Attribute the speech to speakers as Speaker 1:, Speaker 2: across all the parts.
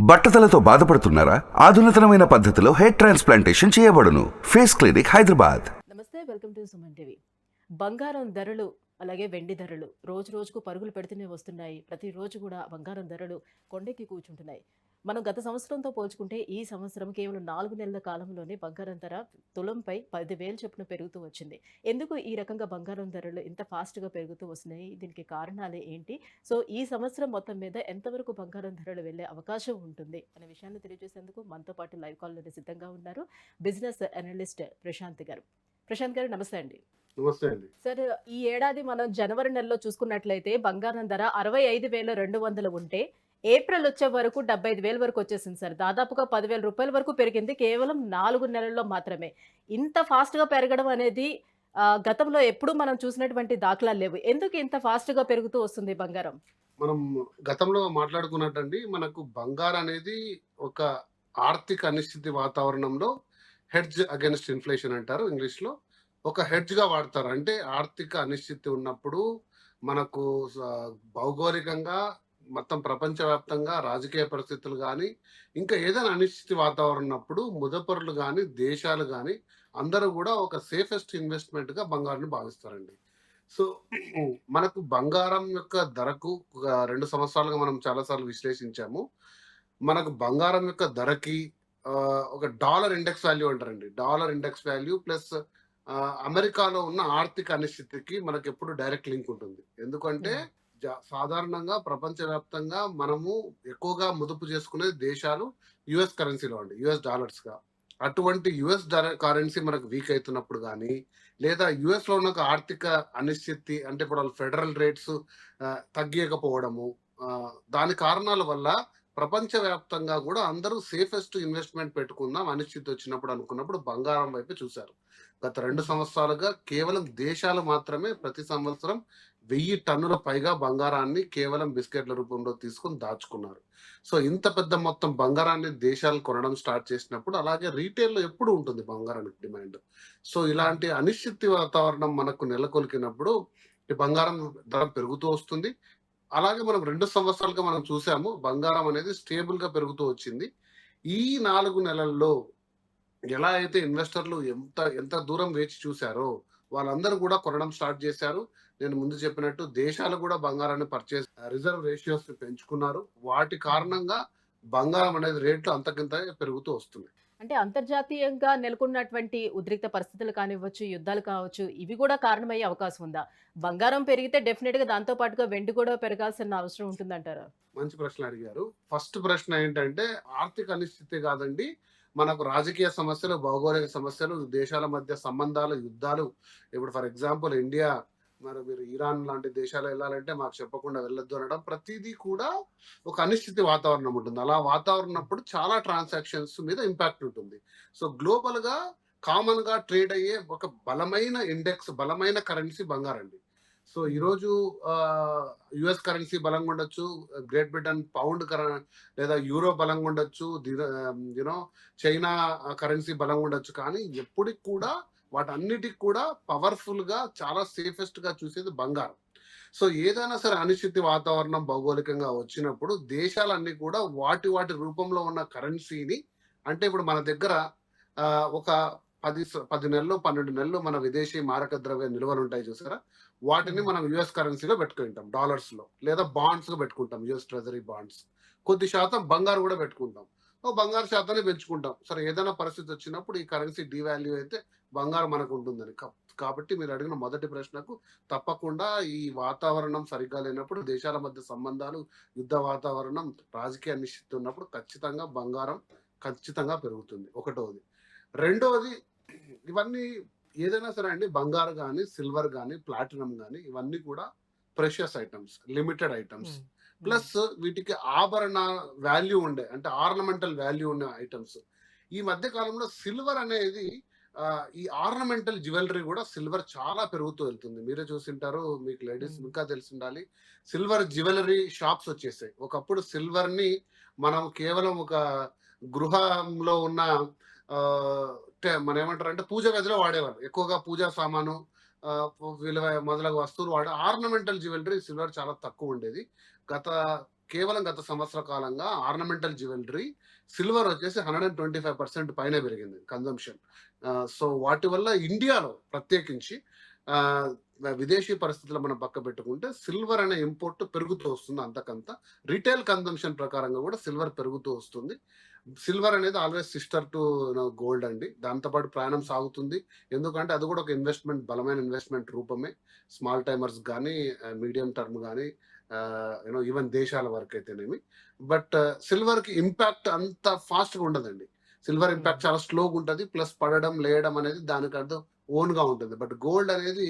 Speaker 1: బట్టతలతో బాధపడుతున్నారా? ఆధునితనమైన పద్ధతిలో హెయిర్ ట్రాన్స్ప్లాంటేషన్ చేయబడును. Face clinic Hyderabad.
Speaker 2: నమస్తే వెల్కమ్ టు సుమన్ టీవీ. బంగారం ధరలు అలాగే వెండి ధరలు రోజు రోజుకు పరుగులు పెడుతూనే వస్తున్నాయి. ప్రతిరోజు కూడా బంగారం ధరలు కొండెక్కి కూర్చుంటున్నాయి. మనం గత సంవత్సరంతో పోల్చుకుంటే ఈ సంవత్సరం కేవలం నాలుగు నెలల కాలంలోనే బంగారం ధర తులంపై పదివేలు చొప్పున పెరుగుతూ వచ్చింది. ఎందుకు ఈ రకంగా బంగారం ధరలు ఇంత ఫాస్ట్గా పెరుగుతూ వస్తున్నాయి? దీనికి కారణాలే ఏంటి? సో ఈ సంవత్సరం మొత్తం మీద ఎంతవరకు బంగారం ధరలు వెళ్ళే అవకాశం ఉంటుంది? అనే విషయాన్ని తెలియజేసేందుకు మనతో పాటు లైవ్ కాల్లోనే సిద్ధంగా ఉన్నారు బిజినెస్ అనలిస్ట్ ప్రశాంత్ గారు. ప్రశాంత్ గారు నమస్తే అండి.
Speaker 3: నమస్తే అండి.
Speaker 2: సార్ ఈ ఏడాది మనం జనవరి నెలలో చూసుకున్నట్లయితే బంగారం ధర అరవై ఐదు వేల రెండు వందలు ఉంటే ఏప్రిల్ వచ్చే వరకు డెబ్బై ఐదు వేల వరకు వచ్చేసింది సార్. దాదాపుగా పదివేల రూపాయల వరకు పెరిగింది. కేవలం నాలుగు నెలల్లో మాత్రమే. ఇంత ఫాస్ట్గా పెరగడం అనేది గతంలో ఎప్పుడూ మనం చూసినటువంటి దాఖలాలు లేవు. ఎందుకు ఇంత ఫాస్ట్గా పెరుగుతూ వస్తుంది బంగారం?
Speaker 3: మనం గతంలో మాట్లాడుకున్నట్టండి మనకు బంగారం అనేది ఒక ఆర్థిక అనిశ్చితి వాతావరణంలో హెడ్జ్ అగెన్స్ట్ ఇన్ఫ్లేషన్ అంటారు ఇంగ్లీష్లో. ఒక హెడ్జ్గా వాడతారు. అంటే ఆర్థిక అనిశ్చితి ఉన్నప్పుడు మనకు స- భౌగోళికంగా మొత్తం ప్రపంచవ్యాప్తంగా రాజకీయ పరిస్థితులు కానీ ఇంకా ఏదైనా అనిశ్చితి వాతావరణం ఉన్నప్పుడు ముదపరులు కానీ దేశాలు కానీ అందరూ కూడా ఒక సేఫెస్ట్ ఇన్వెస్ట్మెంట్గా బంగారాన్ని బంగారుని భావిస్తారండి. సో మనకు బంగారం యొక్క ధరకు ఒక రెండు సంవత్సరాలుగా మనం చాలాసార్లు విశ్లేషించాము. మనకు బంగారం యొక్క ధరకి ఒక డాలర్ ఇండెక్స్ వాల్యూ అంటారండి. డాలర్ ఇండెక్స్ వాల్యూ ప్లస్ అమెరికాలో ఉన్న ఆర్థిక అనిశ్చితికి మనకు ఎప్పుడు డైరెక్ట్ లింక్ ఉంటుంది. ఎందుకంటే సాధారణంగా ప్రపంచవ్యాప్తంగా మనము ఎక్కువగా ముదుపు చేసుకునే దేశాలు యుఎస్ కరెన్సీలో అండి యుఎస్ డాలర్స్గా అటువంటి యుఎస్ కరెన్సీ మనకు వీక్ అవుతున్నప్పుడు కానీ లేదా యుఎస్లో ఉన్న ఆర్థిక అనిశ్చితి అంటే ఇప్పుడు వాళ్ళు ఫెడరల్ రేట్స్ తగ్గియకపోవడము దాని కారణాల వల్ల ప్రపంచవ్యాప్తంగా కూడా అందరూ సేఫెస్ట్ ఇన్వెస్ట్మెంట్ పెట్టుకుందాం అనిశ్చితి వచ్చినప్పుడు అనుకున్నప్పుడు బంగారం వైపు చూశారు. గత రెండు సంవత్సరాలుగా కేవలం దేశాలు మాత్రమే ప్రతి సంవత్సరం వెయ్యి టన్నుల పైగా బంగారాన్ని కేవలం బిస్కెట్ల రూపంలో తీసుకొని దాచుకున్నారు. సో ఇంత పెద్ద మొత్తం బంగారాన్ని దేశాలు కొనడం స్టార్ట్ చేసినప్పుడు అలాగే రీటైల్లో ఎప్పుడు ఉంటుంది బంగారానికి డిమాండ్? సో ఇలాంటి అనిశ్చితి వాతావరణం మనకు నెలకొల్కినప్పుడు బంగారం ధర పెరుగుతూ వస్తుంది. అలాగే మనం రెండు సంవత్సరాలుగా మనం చూసాము బంగారం అనేది స్టేబుల్గా పెరుగుతూ వచ్చింది. ఈ నాలుగు నెలల్లో ఎలా అయితే ఇన్వెస్టర్లు ఎంత ఎంత దూరం వేచి చూశారో వాళ్ళందరూ కూడా కొనడం స్టార్ట్ చేశారు. నేను ముందు చెప్పినట్టు దేశాలు కూడా బంగారాన్ని పర్చేస్ రిజర్వ్ రేషియోస్ పెంచుకున్నారు. వాటి కారణంగా బంగారం అనేది రేట్లు అంతకింత పెరుగుతూ వస్తుంది
Speaker 2: అంటే అంతర్జాతీయంగా నెలకొన్నటువంటి ఉద్రిక్త పరిస్థితులు కానివ్వచ్చు యుద్ధాలు కావచ్చు ఇవి కూడా కారణమయ్యే అవకాశం ఉందా? బంగారం పెరిగితే డెఫినెట్గా దాంతో పాటుగా వెండి కూడా పెరగాల్సిన అవసరం ఉంటుందంటారా?
Speaker 3: మంచి ప్రశ్న అడిగారు. ఫస్ట్ ప్రశ్న ఏంటంటే ఆర్థిక అనిశ్చితి కాదండి. మనకు రాజకీయ సమస్యలు భౌగోళిక సమస్యలు దేశాల మధ్య సంబంధాలు యుద్ధాలు. ఇప్పుడు ఫర్ ఎగ్జాంపుల్ ఇండియా మరి మీరు ఇరాన్ లాంటి దేశాలు వెళ్ళాలంటే మాకు చెప్పకుండా వెళ్ళొద్దు అనడం. ప్రతిదీ కూడా ఒక అనిశ్చితి వాతావరణం ఉంటుంది. అలా వాతావరణం చాలా ట్రాన్సాక్షన్స్ మీద ఇంపాక్ట్ ఉంటుంది. సో గ్లోబల్గా కామన్గా ట్రేడ్ అయ్యే ఒక బలమైన ఇండెక్స్ బలమైన కరెన్సీ బంగారండి సో ఈరోజు యుఎస్ కరెన్సీ బలంగా ఉండొచ్చు గ్రేట్ బ్రిటన్ పౌండ్ లేదా యూరో బలంగా ఉండొచ్చు యూనో చైనా కరెన్సీ బలంగా ఉండొచ్చు. కానీ ఎప్పటికి కూడా వాటన్నిటికి కూడా పవర్ఫుల్గా చాలా సేఫెస్ట్గా చూసేది బంగారం. సో ఏదైనా సరే అనిశ్చితి వాతావరణం భౌగోళికంగా వచ్చినప్పుడు దేశాలన్నీ కూడా వాటి వాటి రూపంలో ఉన్న కరెన్సీని అంటే ఇప్పుడు మన దగ్గర ఒక పది పది నెలలు పన్నెండు నెలలు మన విదేశీ మారక ద్రవ్య నిల్వలు ఉంటాయి చూసారా? వాటిని మనం యుఎస్ కరెన్సీలో పెట్టుకుంటాం డాలర్స్లో లేదా బాండ్స్గా పెట్టుకుంటాం యుఎస్ ట్రెజరీ బాండ్స్ కొద్ది శాతం బంగారు కూడా పెట్టుకుంటాం. బంగారు శాతాన్ని పెంచుకుంటాం. సరే ఏదైనా పరిస్థితి వచ్చినప్పుడు ఈ కరెన్సీ డివాల్యూ అయితే బంగారం మనకు ఉంటుందని. కా- కాబట్టి మీరు అడిగిన మొదటి ప్రశ్నకు తప్పకుండా ఈ వాతావరణం సరిగ్గా లేనప్పుడు దేశాల మధ్య సంబంధాలు యుద్ధ వాతావరణం రాజకీయ అనిశ్చితి ఉన్నప్పుడు ఖచ్చితంగా బంగారం ఖచ్చితంగా పెరుగుతుంది. ఒకటోది. రెండోది ఇవన్నీ ఏదైనా సరే అండి బంగారు కానీ సిల్వర్ కానీ ప్లాటినం కానీ ఇవన్నీ కూడా precious items limited items. Plus వీటికి ఆభరణ వాల్యూ ఉండే అంటే ఆర్నమెంటల్ వాల్యూ ఉండే ఐటమ్స్. ఈ మధ్య కాలంలో సిల్వర్ అనేది ఈ ఆర్నమెంటల్ జ్యువెలరీ కూడా సిల్వర్ చాలా పెరుగుతూ వెళ్తుంది. మీరే చూసింటారు మీకు లేడీస్. ఇంకా తెలిసి ఉండాలి సిల్వర్ జ్యువెలరీ షాప్స్ వచ్చేసాయి. ఒకప్పుడు సిల్వర్ని మనం కేవలం ఒక గృహంలో ఉన్న మన ఏమంటారు అంటే పూజ గదిలో వాడేవారు. ఎక్కువగా పూజా సామాను విలువ మొదలగు వస్తువులు వాడే ఆర్నమెంటల్ జ్యువెలరీ సిల్వర్ చాలా తక్కువ ఉండేది. గత కేవలం గత సంవత్సర కాలంగా ఆర్నమెంటల్ జ్యువెలరీ సిల్వర్ వచ్చేసి hundred and twenty five percent పైన పెరిగింది కన్జంప్షన్ సో వాటి వల్ల ఇండియాలో ప్రత్యేకించి విదేశీ పరిస్థితులు మనం పక్క పెట్టుకుంటే సిల్వర్ అనే ఇంపోర్ట్ పెరుగుతూ వస్తుంది అంతకంత. రిటైల్ కన్జంప్షన్ ప్రకారంగా కూడా సిల్వర్ పెరుగుతూ వస్తుంది. సిల్వర్ అనేది ఆల్వేస్ సిస్టర్ టు గోల్డ్ అండి. దాంతోపాటు ప్రయాణం సాగుతుంది. ఎందుకంటే అది కూడా ఒక ఇన్వెస్ట్మెంట్ బలమైన ఇన్వెస్ట్మెంట్ రూపమే. స్మాల్ టైమర్స్ కానీ మీడియం టర్మ్ కానీ యూనో ఈవెన్ దేశాల వరకు అయితేనేమి. బట్ సిల్వర్కి ఇంపాక్ట్ అంత ఫాస్ట్గా ఉండదండి. సిల్వర్ ఇంపాక్ట్ చాలా స్లోగా ఉంటుంది. ప్లస్ పడడం లేయడం అనేది దానికి అర్థం ఓన్గా ఉంటుంది. బట్ గోల్డ్ అనేది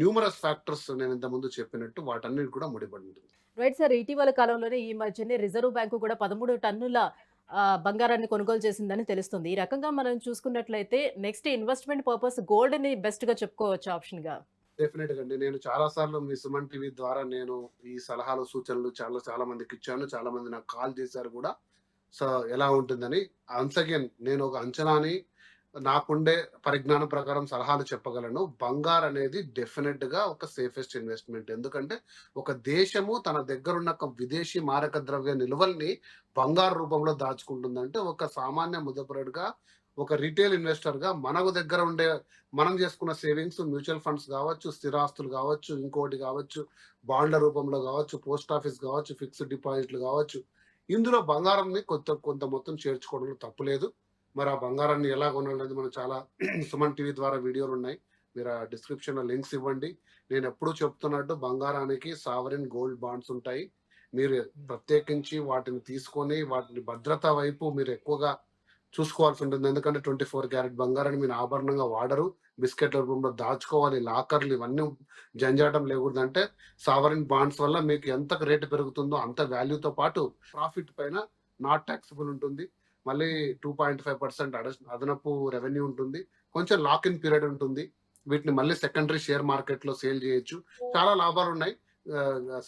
Speaker 3: న్యూమరస్ ఫ్యాక్టర్స్ నేను ఇంతకుముందు ముందు చెప్పినట్టు వాటన్నిటి కూడా ముడిపడి ఉంటుంది.
Speaker 2: రైట్ సార్ ఇటీవల కాలంలోనే ఈ మధ్యనే రిజర్వ్ బ్యాంకు కూడా పదమూడు టన్నుల బంగారాన్ని కొనుగోలు చేసిందని తెలుస్తుంది. ఈ రకంగా మనం చూసుకున్నట్లయితే నెక్స్ట్ ఇన్వెస్ట్మెంట్ పర్పస్ గోల్డ్ని బెస్ట్గా చెప్పుకోవచ్చు
Speaker 3: ఆప్షన్గా డెఫినెట్గా అండి. నేను చాలా సార్లు మీ సుమన్ టీవీ ద్వారా నేను ఈ సలహాలు సూచనలు చాలా చాలా మందికి ఇచ్చాను. చాలా మంది నాకు కాల్ చేశారు కూడా. సో ఎలా ఉంటుందని. అన్స్ అగైన్ నేను ఒక అంచనాని నాకుండే పరిజ్ఞానం ప్రకారం సలహాలు చెప్పగలను. బంగారు అనేది డెఫినెట్గా ఒక సేఫెస్ట్ ఇన్వెస్ట్మెంట్ ఎందుకంటే ఒక దేశము తన దగ్గర ఉన్న ఒక విదేశీ మారక ద్రవ్య నిల్వల్ని బంగారు రూపంలో దాచుకుంటుందంటే ఒక సామాన్య ముదపరుడుగా ఒక రిటైల్ ఇన్వెస్టర్గా మనకు దగ్గర ఉండే మనం చేసుకున్న సేవింగ్స్ మ్యూచువల్ ఫండ్స్ కావచ్చు స్థిరాస్తులు కావచ్చు ఇంకోటి కావచ్చు బాండ్ల రూపంలో కావచ్చు పోస్ట్ ఆఫీస్ కావచ్చు ఫిక్స్డ్ డిపాజిట్లు కావచ్చు. ఇందులో బంగారంని కొంత కొంత మొత్తం చేర్చుకోవడంలో తప్పులేదు మరి ఆ బంగారాన్ని ఎలా కొనాలనేది మనం చాలా సుమన్ టీవీ ద్వారా వీడియోలు ఉన్నాయి. మీరు ఆ డిస్క్రిప్షన్లో లింక్స్ ఇవ్వండి. నేను ఎప్పుడూ చెప్తున్నట్టు బంగారానికి సావరిన్ గోల్డ్ బాండ్స్ ఉంటాయి. మీరు ప్రత్యేకించి వాటిని తీసుకొని వాటిని భద్రత వైపు మీరు ఎక్కువగా చూసుకోవాల్సి ఉంటుంది. ఎందుకంటే ట్వంటీ ఫోర్ క్యారెట్ బంగారాన్ని మీరు ఆభరణంగా వాడరు. బిస్కెట్ల రూపంలో దాచుకోవాలి లాకర్లు ఇవన్నీ జంజాటం లేకూడదు అంటే సావరిన్ బాండ్స్ వల్ల మీకు ఎంత రేటు పెరుగుతుందో అంత వాల్యూతో పాటు ప్రాఫిట్ పైన నాట్ ట్యాక్సిబుల్ ఉంటుంది. మళ్ళీ టూ పాయింట్ ఫైవ్ పర్సెంట్ అదనపు రెవెన్యూ ఉంటుంది. కొంచెం లాక్ ఇన్ పీరియడ్ ఉంటుంది. వీటిని మళ్ళీ సెకండరీ షేర్ మార్కెట్లో సేల్ చేయొచ్చు. చాలా లాభాలు ఉన్నాయి.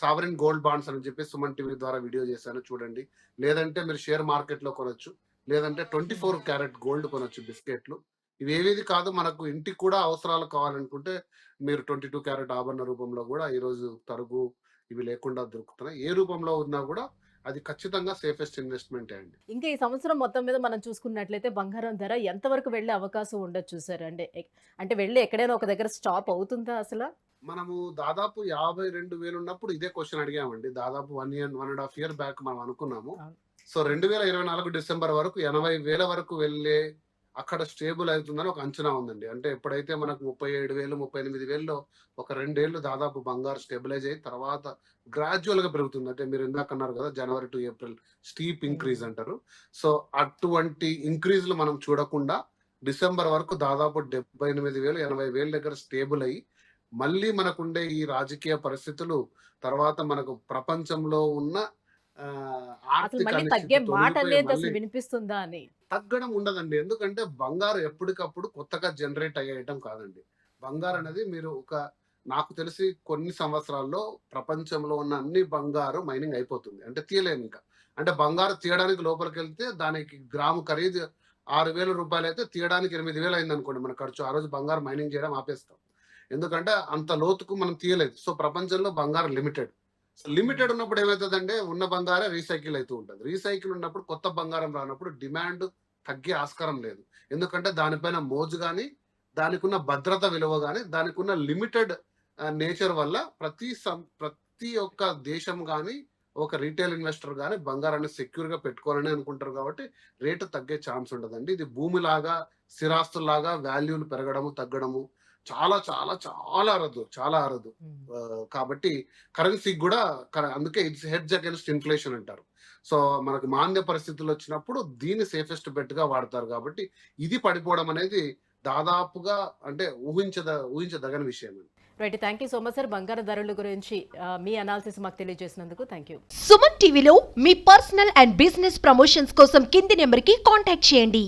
Speaker 3: సావరిన్ గోల్డ్ బాండ్స్ అని చెప్పి సుమన్ టీవీ ద్వారా వీడియో చేశాను చూడండి. లేదంటే మీరు షేర్ మార్కెట్లో కొనొచ్చు. లేదంటే ట్వంటీ ఫోర్ క్యారెట్ గోల్డ్ కొనొచ్చు బిస్కెట్లు. ఇవి ఏవేది కాదు మనకు ఇంటికి కూడా అవసరాలు కావాలనుకుంటే మీరు ట్వంటీ టూ క్యారెట్ ఆభరణ రూపంలో కూడా ఈరోజు తరుగు ఇవి లేకుండా దొరుకుతున్నాయి. ఏ రూపంలో ఉన్నా కూడా అది ఖచ్చితంగా సేఫెస్ట్ ఇన్వెస్ట్మెంట్ అండి.
Speaker 2: ఇంకా ఈ సంవత్సరం మొత్తం మీద మనం చూసుకున్నట్లయితే బంగారం ధర ఎంతవరకు వెళ్ళే అవకాశం ఉండొచ్చు సార్? అంటే అంటే వెళ్ళి ఎక్కడైనా ఒక దగ్గర స్టాప్ అవుతుందా అసలు?
Speaker 3: మనము దాదాపు యాభై రెండు వేలు ఉన్నప్పుడు ఇదే క్వశ్చన్ అడిగామండి. దాదాపు one year one and half year back మనం అనుకున్నాము. సో రెండు వేల ఇరవై నాలుగు డిసెంబర్ వరకు ఎనభై వేల వరకు వెళ్ళే అక్కడ స్టేబుల్ అవుతుందని ఒక అంచనా ఉందండి. అంటే ఎప్పుడైతే మనకు ముప్పై ఏడు వేలు ముప్పై ఎనిమిది వేలలో ఒక రెండేళ్ళు దాదాపు బంగారు స్టెబిలైజ్ అయ్యి తర్వాత గ్రాడ్యువల్గా పెరుగుతుంది. అంటే మీరు ఇందాక అన్నారు కదా January to April steep increase అంటారు. సో అటువంటి ఇంక్రీజ్లు మనం చూడకుండా డిసెంబర్ వరకు దాదాపు డెబ్బై ఎనిమిది వేలు ఎనభై వేల దగ్గర స్టేబుల్ అయ్యి మళ్ళీ మనకుండే ఈ రాజకీయ పరిస్థితులు తర్వాత మనకు ప్రపంచంలో ఉన్న
Speaker 2: అసలు మళ్ళీ తగ్గే మాట అసలు వినిపిస్తుందా అని.
Speaker 3: తగ్గడం ఉండదండి. ఎందుకంటే బంగారు ఎప్పటికప్పుడు కొత్తగా జనరేట్ అయ్యే ఐటమ్ కాదండి. బంగారు అనేది మీరు ఒక నాకు తెలిసి కొన్ని సంవత్సరాల్లో ప్రపంచంలో ఉన్న అన్ని బంగారు మైనింగ్ అయిపోతుంది. అంటే తీయలేము ఇంకా. అంటే బంగారు తీయడానికి లోపలికి వెళ్తే దానికి గ్రాము ఖరీదు ఆరు వేల రూపాయలు అయితే తీయడానికి ఎనిమిది వేలు అయింది అనుకోండి మన ఖర్చు. ఆ రోజు బంగారు మైనింగ్ చేయడం ఆపేస్తాం. ఎందుకంటే అంత లోతుకు మనం తీయలేదు. సో ప్రపంచంలో బంగారు లిమిటెడ్ లిమిటెడ్ ఉన్నప్పుడు ఏమవుతుందంటే ఉన్న బంగారం రీసైకిల్ అవుతూ ఉంటుంది. రీసైకిల్ ఉన్నప్పుడు కొత్త బంగారం రానప్పుడు డిమాండ్ తగ్గే ఆస్కారం లేదు. ఎందుకంటే దానిపైన మోజు కానీ దానికి ఉన్న భద్రత విలువ కానీ దానికి ఉన్న లిమిటెడ్ నేచర్ వల్ల ప్రతి సం- ప్రతి ఒక్క దేశం కానీ ఒక రీటైల్ ఇన్వెస్టర్ కానీ బంగారాన్ని సెక్యూర్గా పెట్టుకోవాలని అనుకుంటారు కాబట్టి రేటు తగ్గే ఛాన్స్ ఉండదండి ఇది భూమిలాగా స్థిరాస్తుల్లాగా వాల్యూలు పెరగడము తగ్గడము చాలా చాలా చాలా అరదు చాలా అరదు. కాబట్టి కరెన్సీకి కూడా అందుకే ఇట్స్ హెడ్జ్ అగేన్స్ట్ ఇన్ఫ్లేషన్ అంటారు. సో మనకు మాంద్య పరిస్థితులు వచ్చినప్పుడు దీన్ని సేఫెస్ట్ బెట్గా వాడతారు కాబట్టి ఇది పడిపోవడం అనేది దాదాపుగా అంటే ఊహించద ఊహించదగని విషయం
Speaker 2: right thank you so much sir. బంగారు ధరల గురించి మీ అనాలిసిస్ మాకు తెలియజేసినందుకు థ్యాంక్ యూ.
Speaker 4: సుమన్ టీవీలో మీ పర్సనల్ అండ్ బిజినెస్ ప్రమోషన్స్ కోసం కింది నెంబర్కి కాంటాక్ట్ చేయండి.